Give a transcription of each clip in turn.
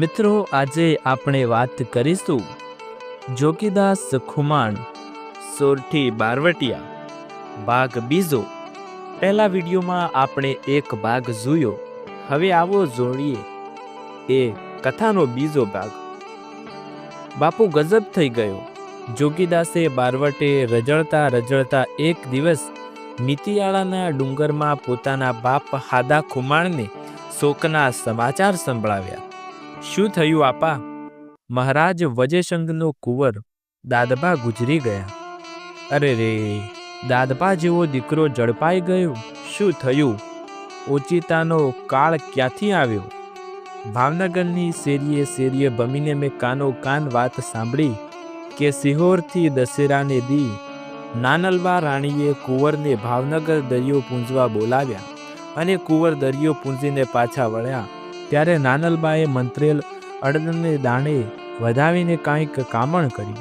મિત્રો, આજે આપણે વાત કરીશું જોગીદાસ ખુમાણ, સોરઠી બારવટિયા, ભાગ બીજો. પહેલા વિડીયોમાં આપણે એક ભાગ જોયો. હવે આવો જોડીએ. એ કથાનો બીજો ભાગ. બાપુ ગજબ થઈ ગયો. જોગીદાસે બારવટે રજળતા રજળતા એક દિવસ મિતિયાળાના ડુંગરમાં પોતાના બાપ હાદા ખુમાણને શોકના સમાચાર સંભળાવ્યા. શું થયું, આપા? મહારાજ વજેશંગનો કુંવર દાદબા ગુજરી ગયા. અરે રે દાદબા જેવો દીકરો ઝડપાઈ ગયો. શું થયું? ઓચિતાનો કાળ ક્યાંથી આવ્યો? ભાવનગરની શેરીએ શેરીએ ભમીને મેં કાનો કાન વાત સાંભળી કે સિહોરથી દશેરાને દી નાનલબા રાણીએ કુંવરને ભાવનગર દરિયો પૂંજવા બોલાવ્યા અને કુંવર દરિયો પૂંજીને પાછા વળ્યા. ત્યારે નાનલબાએ મંત્રેલ અડદને દાણે વધાવીને કાંઈક કામણ કર્યું.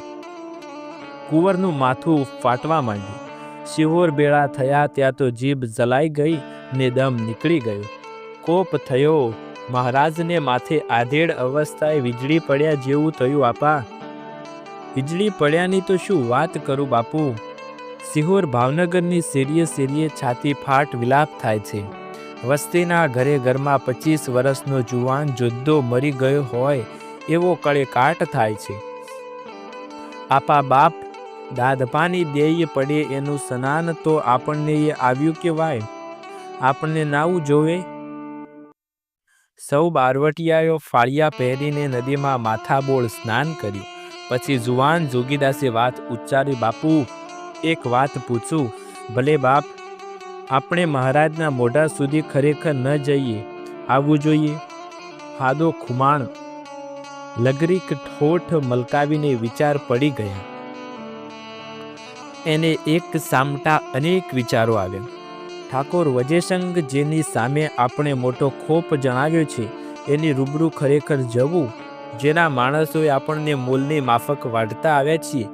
કુંવરનું માથું ફાટવા માંડ્યું. શિહોર બેળા થયા ત્યાં તો જીભ જલાઈ ગઈ ને દમ નીકળી ગયો. કોપ થયો. મહારાજને માથે આધેડ અવસ્થાએ વીજળી પડ્યા જેવું થયું, આપા, વીજળી પડ્યાની તો શું વાત કરું બાપુ? સિહોર ભાવનગરની શેરીએ શેરીએ છાતી ફાટ વિલાપ થાય છે. વસ્તીના ઘરે ઘરમાં પચીસ વર્ષનો જુવાન જુદ્દો મરી ગયો હોય એવો કળે કાટ થાય છે. આપા બાપ, દાદપાની દેય પડે એનું સ્નાન તો આપણને એ આવ્યું કે વાય આપણને નાવું જોવે. સૌ બારવટિયાઓ ફાળિયા પહેરીને નદીમાં માથાબોળ સ્નાન કર્યું. પછી જુવાન જોગીદાસે વાત ઉચ્ચારી, બાપુ, એક વાત પૂછું. ભલે બાપ આપણે મહારાજના મોઢા સુધી ખરેખર ન જઈએ. આવવું જોઈએ. હાદો ખુમાણ. લગરીક ઠોઠ મલકાવીને વિચાર પડી ગયા. એને એક સામટા અનેક વિચારો આવ્યા. ઠાકોર વજેસંગ જેની સામે આપણે મોટો ખોપ જણાવ્યો છે, એની રૂબરૂ ખરેખર જવું. જેના માણસોએ આપણને મૂલની માફક વાઢતા આવ્યા છીએ,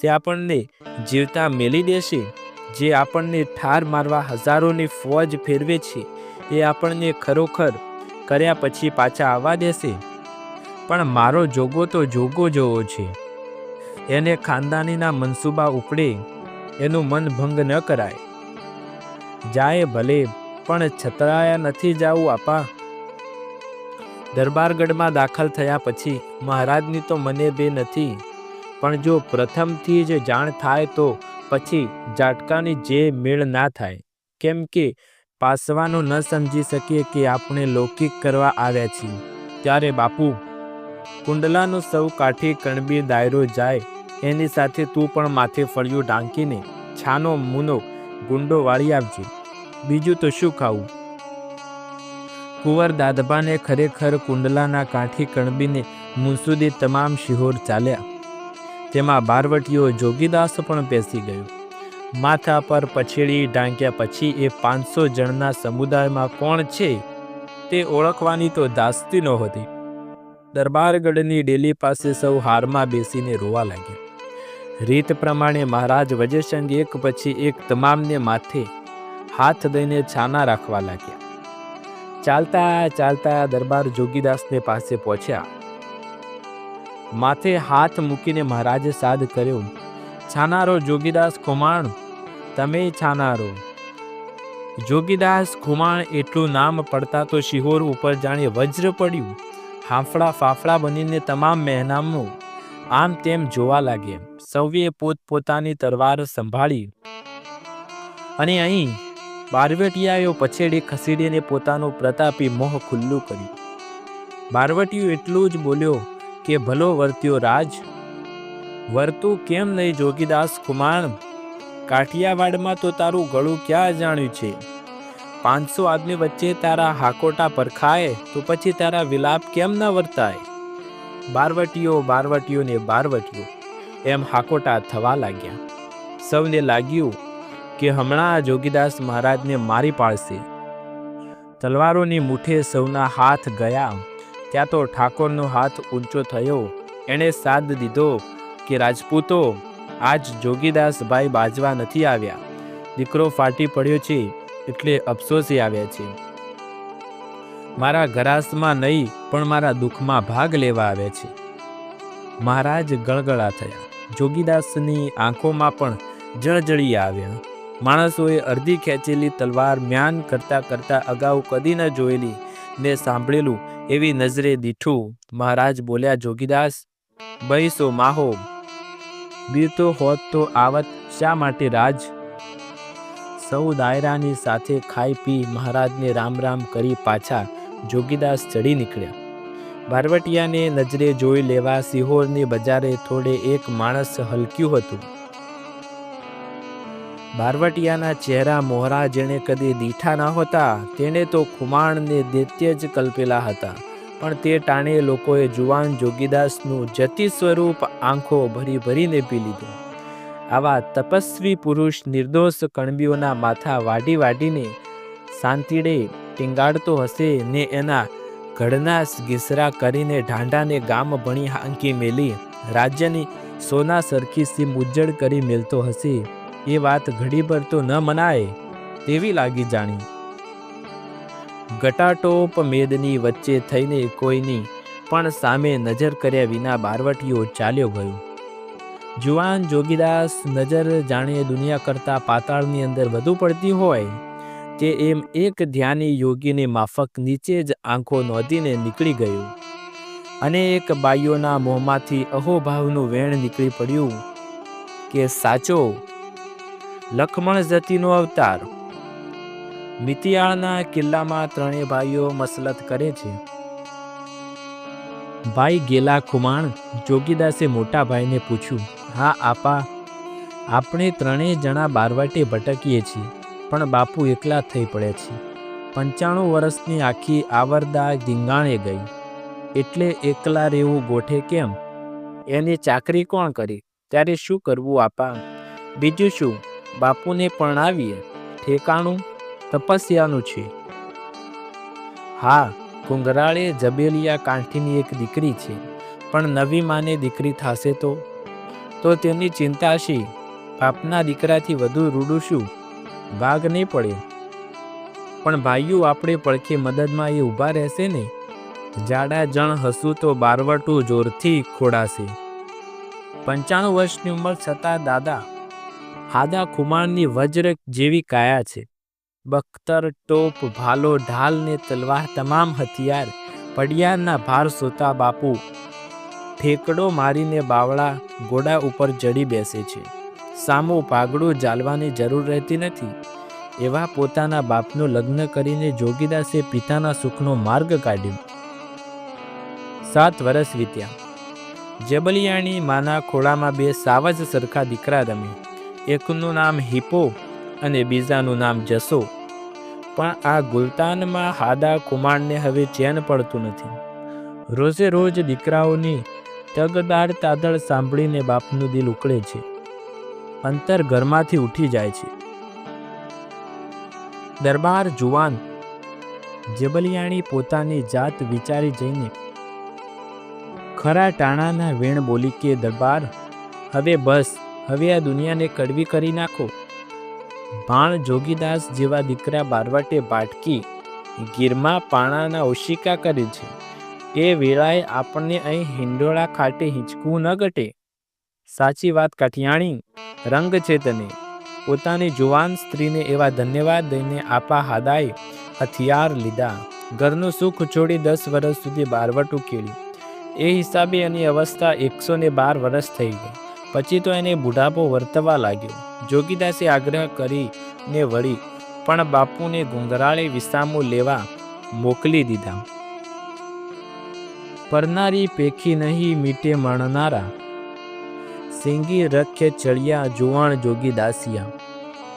તે આપણને જીવતા મેલી દેશે. જે આપણને ઠાર મારવા હજારોની ફોજ ફેરવે છે, એ આપણને ખરોખર કર્યા પછી પાછા આવવા દેશે? પણ મારો જોગો તો જોગો જોવો છે. એને ખાનદાનીના મનસૂબા ઉપડે એનું મન ભંગ ન કરાય. જાય ભલે, પણ છતરાયા નથી જાવું આપા. દરબારગઢમાં દાખલ થયા પછી મહારાજની તો મને બે નથી, પણ જો પ્રથમથી જ જાણ થાય તો પછી જાટકાની જે મેળ ના થાય, કેમ કે પાસવાનું ન સમજી શકીએ કે આપણે લૌકિક કરવા આવ્યા છીએ. ત્યારે બાપુ, કુંડલાનો સૌ કાઠી કણબી દાયરો જાય, એની સાથે તું પણ માથે ફળિયું ઢાંકીને છાનો મૂનો ગુંડો વાળી આવજે. બીજું તો શું ખાવું? કુંવર દાદબાને ખરેખર કુંડલાના કાઠી કણબીને મુસુદી તમામ શિહોર ચાલ્યા. તેમાં બારવટીઓ જોગીદાસ પણ બેસી ગયો. માથા પર પછેડી ઢાંક્યા પછી એ પાંચસો જણના સમુદાયમાં કોણ છે તે ઓળખવાની તો દાસ્તી નહોતી. દરબારગઢની ડેલી પાસે સૌ હારમાં બેસીને રોવા લાગ્યા. રીત પ્રમાણે મહારાજ વજયસંગ એક પછી એક તમામને માથે હાથ દઈને છાના રાખવા લાગ્યા. ચાલતા ચાલતા દરબાર જોગીદાસને પાસે પહોંચ્યા. માથે હાથ મૂકીને મહારાજે સાદ કર્યો, છાનારો જોગીદાસ ખુમાણ, તમે છાનારો. જોગીદાસ ખુમાણ એટલું નામ પડતા તો શિહોર ઉપર જાણે વજ્ર પડ્યું, હાંફળા ફાફડા બનીને તમામ મહેનામો આમ તેમ જોવા લાગ્યા. સૌએ પોતપોતાની તરવાર સંભાળી અને અહીં બારવટીયાઓ પછેડી ખસેડીને પોતાનો પ્રતાપી મોહ ખુલ્લું કર્યું. બારવટીયો એટલું જ બોલ્યો કે ભલો વર્ત્યો રાજ? વર્તું કેમ નહીં જોગીદાસ કુમાર? કાઠિયાવાડમાં તો તારું ગળું ક્યાં જાણ્યું છે? પાંચસો આદમી વચ્ચે તારા હાકોટા પરખાય, તો પછી તારા વિલાપ કેમ ન વર્તાય? બારવટીઓ બારવટીઓ ને બારવટીઓ, એમ હાકોટા થવા લાગ્યા. સૌને લાગ્યું કે હમણાં જોગીદાસ મહારાજને મારી પાડશે. તલવારોની મુઠે સૌના હાથ ગયા. ત્યાં તો ઠાકોરનો હાથ ઊંચો થયો. એણે સાદ દીધો કે, રાજપૂતો, આજ જોગીદાસભાઈ બાજવા નથી આવ્યા. દીકરો ફાટી પડ્યો છે એટલે અફસોસી આવ્યા છે. મારા ઘરાસમાં નહીં, પણ મારા દુઃખમાં ભાગ લેવા આવે છે. મહારાજ ગળગળા થયા. જોગીદાસની આંખોમાં પણ જળજળી આવ્યા. માણસોએ અડધી ખેંચેલી તલવાર મ્યાન કરતા કરતા અગાઉ કદી ન જોયેલી ને સાંભળેલું એવી નજરે દીઠું મહારાજ બોલ્યા, જોગીદાસ બહીસો માહો. બીતો હોત તો આવત શા માટે રાજ? સૌ દાયરાની સાથે ખાઈ પી મહારાજને રામ રામ કરી પાછા જોગીદાસ ચડી નીકળ્યા. ભારવટિયાને નજરે જોઈ લેવા સિહોરની બજારે થોડે એક માણસ હલક્યું હતું. બારવટિયાના ચહેરા મોહરા જેણે કદી દીઠા ન હોતા, તેણે તો ખુમાણને દૈત્ય જ કલ્પેલા હતા. પણ તે ટાણે લોકોએ જુવાન જોગીદાસનું જતિ સ્વરૂપ આંખો ભરી ભરીને પી લીધું. આવા તપસ્વી પુરુષ નિર્દોષ કણબીઓના માથા વાડી વાડીને શાંતિડે ટીંગાડતો હશે ને એના ઘડના ગીસરા કરીને ઢાંડાને ગામ ભણી હાંકી મેલી, રાજ્યની સોના સરખી સીમ ઉજ્જડ કરી મેલતો હશે. એ વાત ઘડીભર તો ન મનાય તેવી લાગી જાણી. ગટાટોપ મેદની વચ્ચે થઈને કોઈની પણ સામે નજર કર્યા વિના બારવટીયો ચાલ્યો ગયો. જુવાન જોગીદાસ નજર જાણે દુનિયા કરતાં પાતાળની અંદર વધુ પડતી હોય તે એમ એક ધ્યાની યોગીની માફક નીચે જ આંખો નોંધીને નીકળી ગયું. અને એક બાઈઓના મોંમાંથી અહોભાવનું વેણ નીકળી પડ્યું કે સાચો લખમણ જતીનો અવતાર. મિતિયાળના કિલ્લામાં ત્રણેય ભાઈઓ મસલત કરે છે. ભાઈ ગેલા ખુમાણ જોગીદાસે મોટા ભાઈને પૂછ્યું, હા, આપા, આપણે ત્રણેય જણા બારવાટે ભટકીએ છીએ, પણ બાપુ એકલા થઈ પડે છે પંચાણું વર્ષની આખી આવરદા ધીંગાણે ગઈ. એટલે એકલા રહેવું ગોઠે કેમ? એની ચાકરી કોણ કરી? ત્યારે શું કરવું, આપા? બીજું શું? બાપુને પરણાવીએ ઠેકાણું તપસ્યાનું છે. હા, કુંગરાળે જબેલિયા કાંઠીની એક દીકરી છે. પણ નવી માને દીકરી થશે તો? તો તેની ચિંતા છે. બાપના દીકરાથી વધુ રૂડું શું? ભાગ નહીં પડે. પણ ભાઈઓ, આપણે પડખે મદદમાં એ ઊભા રહેશે ને? જાડા જણ હસું તો બારવટું જોરથી ખોડાશે. પંચાણું વર્ષની ઉંમર છતાં દાદા હાદા ખુમાણની વજ્ર જેવી કાયા છે. બખ્તર, ટોપ, ભાલો, ઢાલ ને તલવાર તમામ હથિયાર, પડિયારના ભાર સોતા બાપુ. ઠેકડો મારીને બાવળા ઘોડા ઉપર ચડી બેસે છે. સામું પાગડું જાલવાની જરૂર રહેતી નથી. એવા પોતાના બાપનું લગ્ન કરીને જોગીદાસે પિતાના સુખનો માર્ગ કાઢ્યો. સાત વર્ષ વીત્યા. જબલિયાણી માના ખોળામાં બે સાવજ સરખા દીકરા રમે એકનું નામ હિપો અને બીજાનું નામ જસો. પણ આ ગુલતાનમાં હાદા કુમારને હવે ચેન પડતું નથી. રોજે રોજ દીકરાઓની તગદાર તાદળ સાંભળીને બાપનું દિલ ઉકળે છે. અંતર ઘરમાંથી ઉઠી જાય છે. દરબાર જુવાન જબલિયાણી પોતાની જાત વિચારી જઈને ખરા ટાણાના વેણ બોલી કે, દરબાર, હવે બસ હવે આ દુનિયાને કડવી કરી નાખો. ભાણ જોગીદાસ જેવા દીકરા બારવાટે બાટકી, ગીરમાં પાણાના ઓશિકા કરે છે. એ વેળાએ આપણને અહીં હિંડોળા ખાટે હિંચકવું ન ઘટે. સાચી વાત કાઠિયાણી, રંગ છે તને. પોતાની જુવાન સ્ત્રીને એવા ધન્યવાદ દઈને આપા હાદાએ હથિયાર લીધા. ઘરનું સુખ છોડી દસ વર્ષ સુધી બારવટું કેળ્યું એ હિસાબે એની અવસ્થા એકસો ને બાર વર્ષ થઈ ગઈ. પછી તો એને બુઢાપો વર્તવા લાગ્યો. જોગીદાસે આગ્રહ કરીને વળી પણ બાપુને ગુંગરાળે વિસામું લેવા મોકલી દીધા. પરનારી પેખી નહીં મીટે મણનારા. સિંગી રખે ચડિયા જુવાણ જોગીદાસિયા.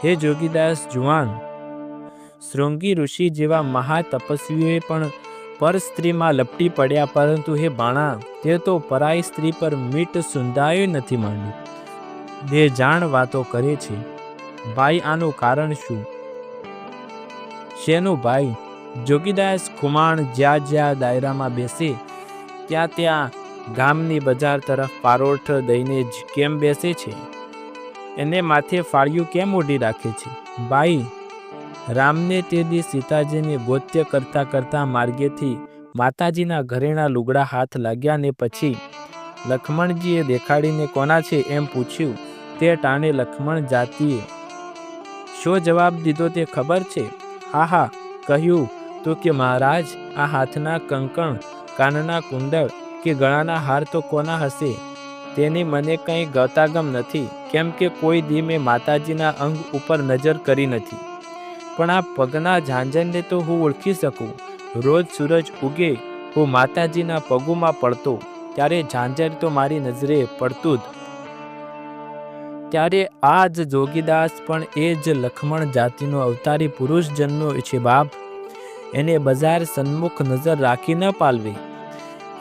હે જોગીદાસ જુવાન, શૃંગી ઋષિ જેવા મહાતપસ્વીઓએ પણ પર સ્ત્રીમાં લપટી પડ્યા પરંતુ હે બાણા, તે તો પરાઈ સ્ત્રી પર મીટ સુંદાયું નથી માંડ્યું બે જાણ વાતો કરે છે. ભાઈ, આનું કારણ શું? શેનું ભાઈ? જોગીદાસ ખુમાણ જ્યાં જ્યાં દાયરામાં બેસે, ત્યાં ત્યાં ગામની બજાર તરફ પારોઠ દઈને જ કેમ બેસે છે? એને માથે ફાળિયું કેમ ઓઢી રાખે છે? ભાઈ રામને તે દી સીતાજીને ગોત્ય કરતા કરતા માર્ગેથી માતાજીના ઘરેણા લુગડા હાથ લાગ્યા ને પછી લખમણજીએ દેખાડીને કોના છે એમ પૂછ્યું, તે ટાણે લખમણ જાતિએ. શો જવાબ દીધો તે ખબર છે? હા હા, કહ્યું તો કે, મહારાજ, આ હાથના કંકણ, કાનના કુંડળ કે ગળાના હાર તો કોના હશે? તેની મને કંઈ ગતાગમ નથી, કેમ કે કોઈ દી મેં માતાજીના અંગ ઉપર નજર કરી નથી. પણ આ પગના ઝાંઝરને તો હું ઓળખી શકું. રોજ સૂરજ ઉગે, હું માતાજીના પગોમાં પડતો, ત્યારે ઝાંઝર તો મારી નજરે પડતું જ. ત્યારે આ જ જોગીદાસ પણ એ જ લખમણ જાતિનો અવતારી પુરુષ જન્મ્યો છે બાપ. એને બજાર સન્મુખ નજર રાખી ન પાલવી.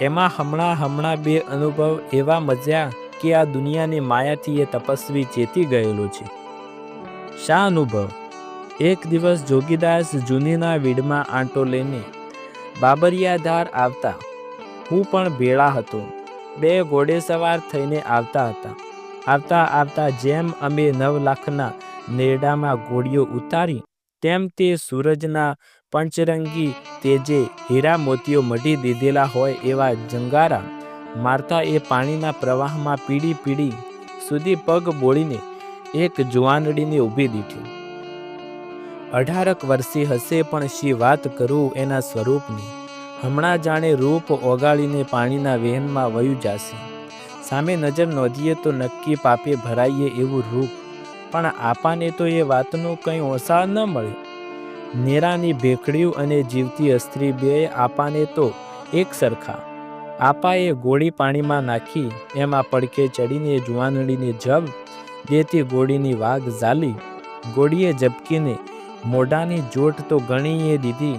એમાં હમણાં હમણાં બે અનુભવ એવા મજ્યા કે આ દુનિયાની માયાથી એ તપસ્વી ચેતી ગયેલો છે. શા અનુભવ? એક દિવસ જોગીદાસ જૂનીના વીડમાં આંટો લઈને બાબરિયાધાર આવતા. હું પણ ભેળા હતો. બે ઘોડે સવાર થઈને આવતા હતા. આવતા આવતા જેમ અમે નવ લાખના નેરડામાં ઘોડીઓ ઉતારી, તેમ તે સૂરજના પંચરંગી તેજે હીરા મોતીઓ મઢી દીધેલા હોય એવા જંગારા મારતા એ પાણીના પ્રવાહમાં પીડી પીડી સુધી પગ બોળીને એક જુવાનડીને ઊભી દીધી અઢારક વર્ષી હશે પણ શી વાત કરું એના સ્વરૂપની? હમણાં જાણે રૂપ ઓગાળીને પાણીના વહેનમાં વયું જાશે. સામે નજર નોંધીએ તો નક્કી પાપે ભરાઈએ એવું રૂપ. પણ આપાને તો એ વાતનું કંઈ ઓસાળ ન મળ્યું. નેરાની ભેખડ્યું અને જીવતી અસ્ત્રી બે આપાને તો એક સરખા. આપાએ ગોળી પાણીમાં નાખી, એમાં પડકે ચડીને જુવાનડીને જબ દેતી ગોળીની વાઘ ઝાલી. ગોળીએ ઝબકીને મોઢાની જોટ તો ગણીએ દીધી.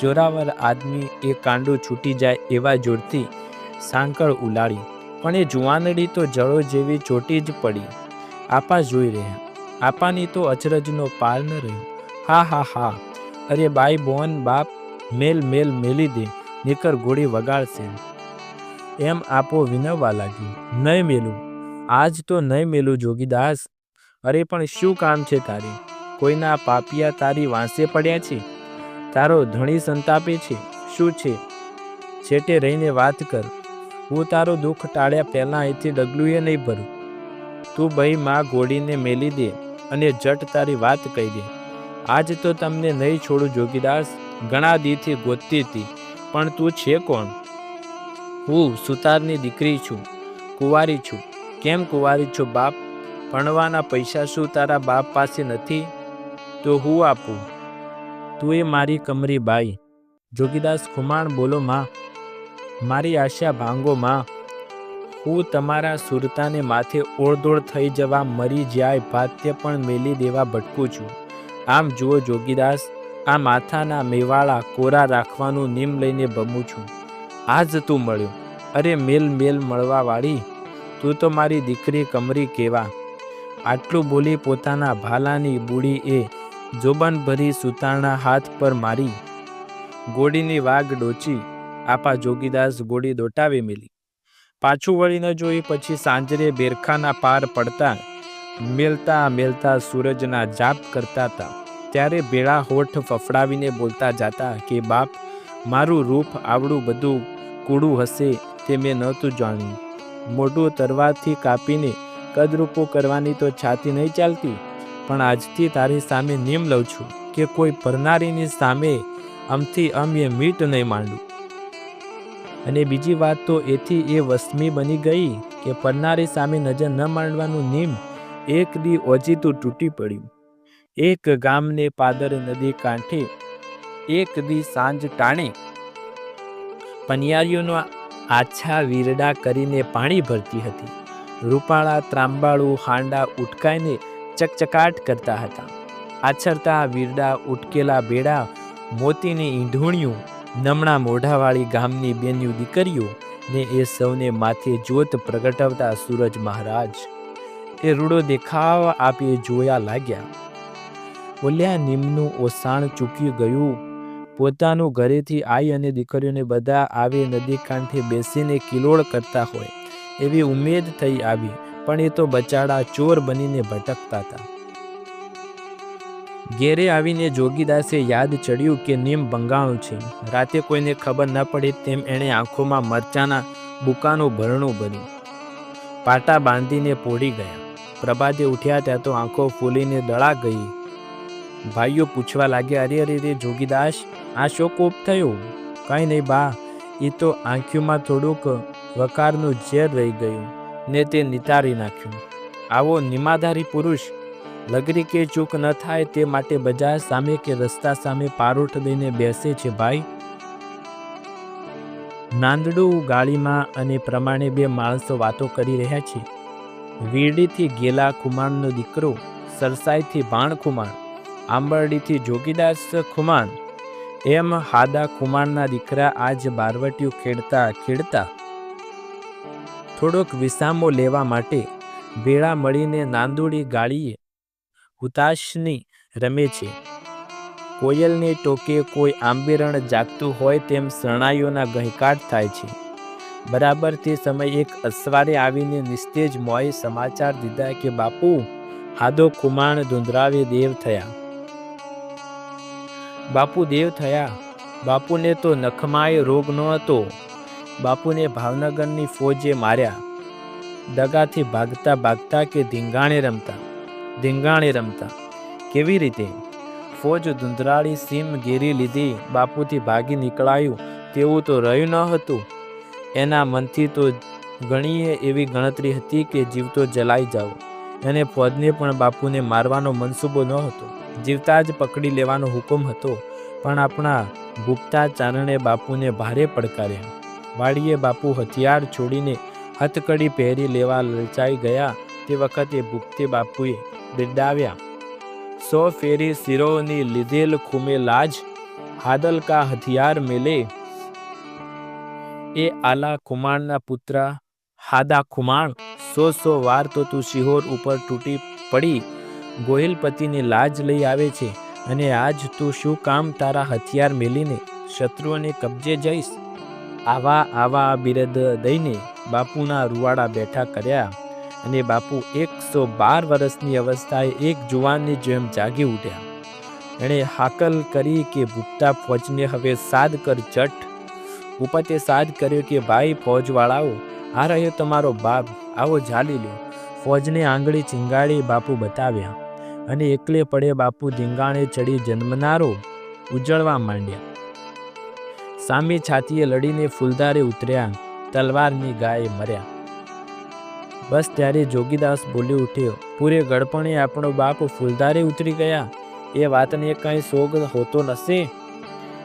જોરાવર આદમી એ કાંડું છૂટી જાય એવા જોરથી સાંકળ ઉલાડી પણ એ જુવાનડી તો જળો જેવી ચોટી જ પડી. આપા જોઈ રહ્યા. આપાની તો અચરજનો પાર ન રહ્યો. હા હા હા. અરે બાઈ બોન, બાપ, મેલ મેલ, મેલી દે. નીકર ગોળી વગાડશે. એમ આપો વિનવવા લાગ્યું. નહીં મેલું. આજ તો નહીં મેલું જોગીદાસ. અરે પણ શું કામ છે તારી? કોઈના પાપિયા તારી વાંસે પડ્યા છે? તારો ધણી સંતાપે છે. શું છે? છેટે રહીને વાત કર. હું તારો દુઃખ ટાળ્યા પહેલાં અહીંથી ડગલું એ નહીં ભરું. તું ભાઈ માં ઘોડીને મેલી દે અને જટ તારી વાત કહી દે. આજ તો તમને નહીં છોડું જોગીદાસ. ઘણા દીથી ગોતતી હતી, પણ તું છે કોણ? હું સુતારની દીકરી છું. કુંવારી છું. કેમ કુંવારી છું બાપ? ભણવાના પૈસા શું તારા બાપ પાસે નથી? તો હું આપું? તું એ મારી કમરી બાઈ. જોગીદાસ ખુમાણ બોલો, માં, મારી આશા ભાંગો, માં. હું તમારા સુરતાને માથે ઓળદોળ થઈ જવા મરી જાય, ભાત્ય પણ મેલી દેવા ભટકું છું. આમ જુઓ જોગીદાસ, આ માથાના મેવાળા કોરા રાખવાનું નીમ લઈને બમું છું. આજ તું મળ્યો. અરે મેલ મેલ મળવા વાળી તું તો મારી દીકરી કમરી કેવા. આટલું બોલી પોતાના ભાલાની બુડી એ જોબન ભરી સુતાણા હાથ પર મારી, ગોડીની વાઘ ડોચી, આપા જોગીદાસ ગોળી દોટાવી મેલી. પાછું વળી ન જોઈ પછી સાંજરે બેરખાના પાર પડતા, મેલતા મેલતા સૂરજના જાપ કરતા હતા ત્યારે બેળા હોઠ ફફડાવીને બોલતા જાતા કે, બાપ, મારું રૂપ આવડું બધું કૂડું હશે તે મેં નહોતું જાણ્યું. મોઢું તરવાથી કાપીને કદરૂપો કરવાની તો છાતી નહીં ચાલતી? પણ આજથી તારી સામે નિયમ લઉં છું કે કોઈ પરનારીની સામે અમથી અમ એ મીટ નહીં માંડું. અને બીજી વાત તો એથી એ વસમી બની ગઈ કે પરનારી સામે નજર ન માંડવાનું નિયમ એક દી ઓજીતું તૂટી પડ્યું. એક ગામને પાદર નદી કાંઠે એક દી સાંજ ટાણે. પનિયારીઓનો આછા વીરડા કરીને પાણી ભરતી હતી. રૂપાળા, ત્રાંબાળું, હાંડા ઉટકાઈને ચકચકાટ કરતા હતા. આછરતા વીરડા, ઉટકેલા બેડા, મોતીની ઈંઢોણિયું નમણા મોઢાવાળી ગામની બેન્યું દીકરીઓ ને એ સૌને માથે જ્યોત પ્રગટાવતા સૂરજ મહારાજ. એ રૂડો દેખાવ આપી જોયા લાગ્યા. બોલ્યા નિમનું ઓસાણ ચૂકી ગયું. પોતાનું ઘરેથી આઈ અને દીકરીઓને બધા આવે નદી કાંઠે બેસીને કિલોળ કરતા હોય, એવી ઉમેદ થઈ આવી. પણ એ તો બચાડા ચોર બનીને ભટકતા હતા. ઘેરે આવીને જોગીદાસે યાદ ચડ્યું કે નિયમ બંગાણું છે. રાતે કોઈને ખબર ન પડે તેમ એણે આંખોમાં મરચાના બુકાનું ભરણું ભર્યું. પાટા બાંધીને પોડી ગયા. પ્રભાતે ઉઠ્યા ત્યાં તો આંખો ફૂલીને દળા ગઈ. ભાઈઓ પૂછવા લાગ્યા, અરે અરે રે જોગીદાસ, આ શો કોપ થયો? કાંઈ નહીં બા, એ તો આંખીમાં થોડુંક વકારનું ઝેર રહી ગયું. ને તે નિતારી નાખ્યું. આવો નિમાધારી પુરુષ લગરી કે ચૂક ન થાય તે માટે બજાર સામે કે રસ્તા સામે પારોઠ દઈને બેસે છે ભાઈ? નાંદડું ગાળીમાં અને પ્રમાણે બે માણસો વાતો કરી રહ્યા છે. વીરડીથી ગેલા ખુમાણનો દીકરો, સરસાઈથી ભાણ ખુમાણ, આંબરડીથી જોગીદાસ ખુમાણ, એમ હાદા ખુમાણના દીકરા આજ બારવટીઓ ખેડતા ખેડતા થોડોક વિસામો લેવા માટે ભેળા મળીને નાંદુડી ગાળીએ. હુતાશની રમે છે. કોયલની ટોકે કોઈ આંબેરણ જાગતું હોય તેમ શરણાઈઓના ગહેકાટ થાય છે. બરાબર તે સમયે એક અસવારે આવીને નિસ્તેજ મોએ સમાચાર દીધા કે, બાપુ હાદો કુમાણ ધુંધરાવે દેવ થયા. બાપુ, દેવ થયા? બાપુને તો નખમાય રોગ ન હતો. બાપુને ભાવનગરની ફોજે માર્યા. દગાથી ભાગતા ભાગતા કે ધીંગાણે રમતા? ધીંગાણે રમતા. કેવી રીતે? ફોજ ધૂંધરાળી સીમ ઘેરી લીધી, બાપુથી ભાગી નીકળાયું, તેવું તો રહ્યું ન હતું. એના મનથી તો ગણીએ એવી ગણતરી હતી કે જીવતો જલાઈ જાઓ. એને ફોજને પણ બાપુને મારવાનો મનસૂબો ન હતો. જીવતા જ પકડી લેવાનો હુકમ હતો, પણ આપણા ગુપ્તા ચારણે બાપુને ભારે પડકાર્યા. વાડીએ બાપુ હથિયાર છોડીને હથકડી પહેરી લેવા લલચાઈ ગયા તે વખતે ભૂપતે બાપુએ બિરડાવ્યા સો ફેરી શિરોની લીધેલ ખૂમે લાજ, હાદલ કા હથિયાર મેલે. એ આલા ખુમાણના પુત્ર, હાદા ખુમાણ સો સો વાર તો તું શિહોર ઉપર તૂટી પડી. ગોહિલપતિની લાજ લઈ આવે છે અને આજ તું શું કામ તારા હથિયાર મેલીને શત્રુઓને કબજે જઈશ? આવા આવા બિરદ દઈને બાપુના રૂવાડા બેઠા કર્યા અને બાપુ એકસો બાર વર્ષની અવસ્થાએ એક જુવાનની જેમ જાગી ઉઠ્યા. એણે હાકલ કરી કે ભૂપતા ફોજને હવે સાદ કર જટ. ભૂપતે સાદ કર્યો કે, ભાઈ, ફોજવાળાઓ, આ રહ્યો તમારો બાપ. આવો ઝાલી લ્યો ફોજને આંગળી ચીંગાડી બાપુ બતાવ્યા અને એકલે પડે બાપુ ધીંગાણે ચડી જન્મનારો ઉજળવા માંડ્યા. સામી છાતીએ લડીને ફૂલદારે ઉતર્યા. તલવારની ગાયે મર્યા. બસ ત્યારે જોગીદાસ બોલી ઉઠ્યો, પૂરે ગળપણે આપણો બાપ ફૂલદારે ઉતરી ગયા? એ વાતને કંઈ સોગ હોતો નશે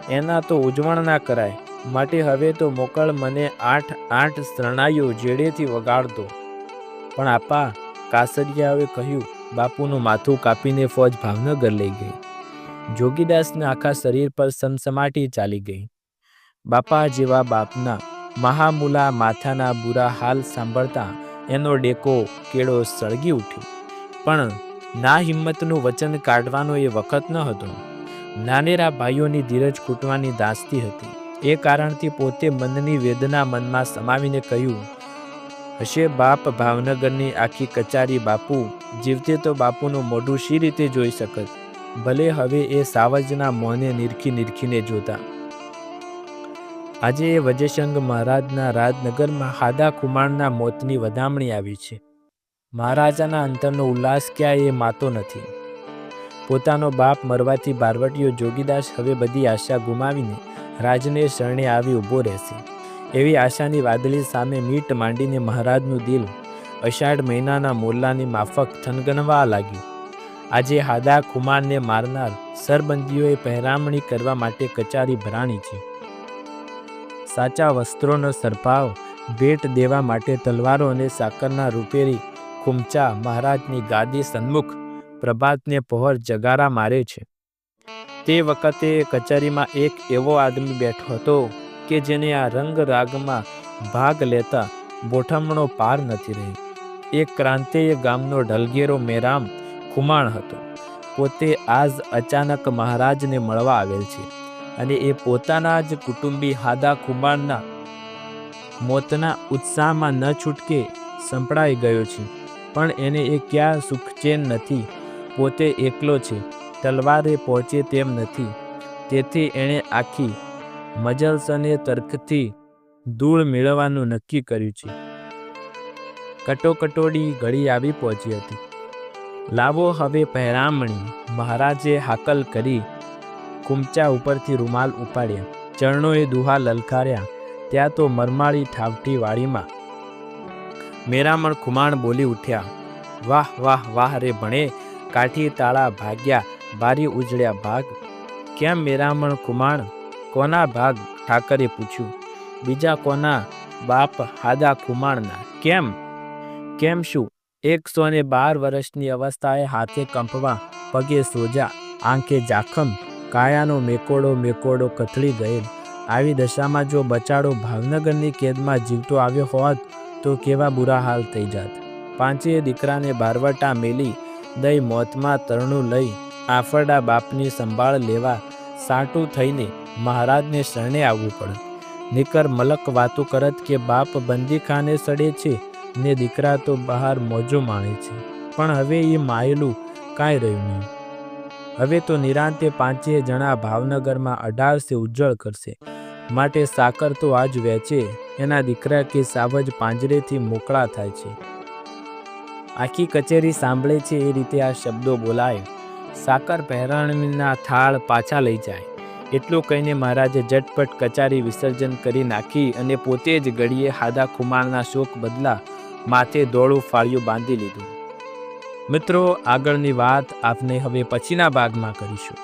એના તો ઉજવણ ના કરાય. માટે હવે તો મોકળ મને આઠ આઠ શરણાઈઓ જેડેથી વગાડતો. પણ આપા કાસરિયાએ કહ્યું, બાપુનું માથું કાપીને ફોજ ભાવનગર લઈ ગઈ. જોગીદાસના આખા શરીર પર સમસમાટી ચાલી ગઈ. બાપા જેવા બાપના મહામુલા માથાના બુરા હાલ સાંભળતા એનો ડેકો કેળો સળગી ઉઠ્યો. પણ ના હિંમતનું વચન કાઢવાનો એ વખત ન હતો. નાનેરા ભાઈઓની ધીરજ ખૂટવાની દાસ્તી હતી. એ કારણથી પોતે મનની વેદના મનમાં સમાવીને કહ્યું, હશે બાપ ભાવનગરની આખી કચારી બાપુ, જીવતે તો બાપુનું મોઢું શી રીતે જોઈ શકત? ભલે હવે એ સાવજના મોંને નિરખી નિરખીને જોતા. આજે એ વજયશંગ મહારાજના રાજનગરમાં હાદા કુમારના મોતની વધામણી આવી છે. મહારાજાના અંતરનો ઉલ્લાસ ક્યાંય એ માતો નથી. પોતાનો બાપ મરવાથી બારવટીઓ જોગીદાસ હવે બધી આશા ગુમાવીને રાજને શરણે આવી ઊભો રહેશે. એવી આશાની વાદળી સામે મીટ માંડીને મહારાજનું દિલ અષાઢ મહિનાના મોરલાની માફક થનગનવા લાગ્યું. આજે હાદા કુમારને મારનાર સરબંદીઓએ પહેરામણી કરવા માટે કચારી ભરાણી છે. સાચા વસ્ત્રોનો સરભાવ ભેટ દેવા માટે તલવારો અને સાકરના રૂપેરી ખુમચા મહારાજની ગાદી સન્મુખ પ્રભાતને પહોર જગારા મારે છે. તે વખતે કચેરીમાં એક એવો આદમી બેઠો હતો કે જેને આ રંગ રાગમાં ભાગ લેતા બોઠમણો પાર નથી રહી. એક ક્રાંતિય ગામનો ઢલગેરો મેરામ ખુમાણ હતો. પોતે આજ અચાનક મહારાજને મળવા આવેલ છે. અને એ પોતાના જ કુટુંબી હાદા ખુમાણના મોતના ઉત્સાહમાં ન છૂટકે સંપડાઈ ગયો છે. પણ એને એ ક્યાં સુખચેન નથી. પોતે એકલો છે. તલવારે પહોંચે તેમ નથી. તેથી એણે આખી મજલસને તર્કથી ધૂળ મેળવવાનું નક્કી કર્યું છે. કટોકટોડી ઘડી આવી પહોંચી હતી. લાવો હવે પહેરામણી. મહારાજે હાકલ કરી કુમચા ઉપરથી રૂમાલ ઉપાડ્યા. ચરણોએ દુહા લલકાર્યા. ત્યાં તો મરમાળી ઠાવટી વાડીમાં મેરામણ ખુમાણ બોલી ઉઠ્યા. વાહ વાહ વાહ રે ભણે, કાઠી તાળા ભાગ્યા, બારી ઉજળ્યા ભાગ. કેમ મેરામણ ખુમાણ? કોના ભાગ? ઠાકરે પૂછ્યું. બીજા કોના? બાપ હાદા ખુમાણના. કેમ? કેમ શું? એકસો ને બાર વર્ષની અવસ્થાએ હાથે કંપવા, પગે સોજા, આંખે જાખમ. કાયાનો મેકોડો મેકોડો કથળી ગયેલ. આવી દશામાં જો બચાડો ભાવનગરની કેદમાં જીવતો આવ્યો હોત, તો કેવા બુરા હાલ થઈ જાત. પાંચેય દીકરાને બારવટા મેલી, દઈ મોતમાં તરણું લઈ, આફરડા બાપની સંભાળ લેવા, સાટું થઈને મહારાજને શરણે આવવું પડે. નિકર મલક વાતો કરત કે બાપ બંદીખાને સડે છે, ને દીકરા તો બહાર મોજો માણે છે. પણ હવે એ માયેલું કાંઈ રહ્યું નહીં. હવે તો નિરાંતે પાંચેય જણા ભાવનગરમાં અઢારસે ઉજ્જવળ કરશે. માટે સાકર તો આજ વેચે એના દીકરા કે સાવજ પાંજરેથી મોકળા થાય છે. આખી કચેરી સાંભળે છે એ રીતે આ શબ્દો બોલાય. સાકર પહેરાણના થાળ પાછા લઈ જાય. એટલું કહીને મહારાજે ઝટપટ કચારી વિસર્જન કરી નાખી અને પોતે જ ઘડીએ હાદા ખુમારના શોક બદલા માથે દોડું ફાળિયું બાંધી લીધું. મિત્રો, આગળની વાત આપને હવે પછીના ભાગમાં કરીશું.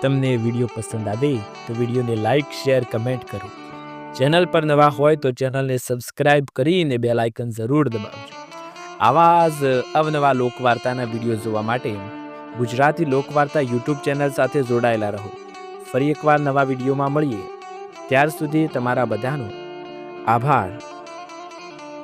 તમને વીડિયો પસંદ આવે તો વિડીયોને લાઈક, શેર, કમેન્ટ કરો. ચેનલ પર નવા હોય તો ચેનલને સબસ્ક્રાઇબ કરીને બેલ આઇકન જરૂર દબાવજો. આવા જ અવનવા લોકવાર્તાના વીડિયો જોવા માટે ગુજરાતી લોકવાર્તા યુટ્યુબ ચેનલ સાથે જોડાયેલા રહો. ફરી એકવાર નવા વિડીયોમાં મળીએ. ત્યાર સુધી તમારા બધાનો આભાર.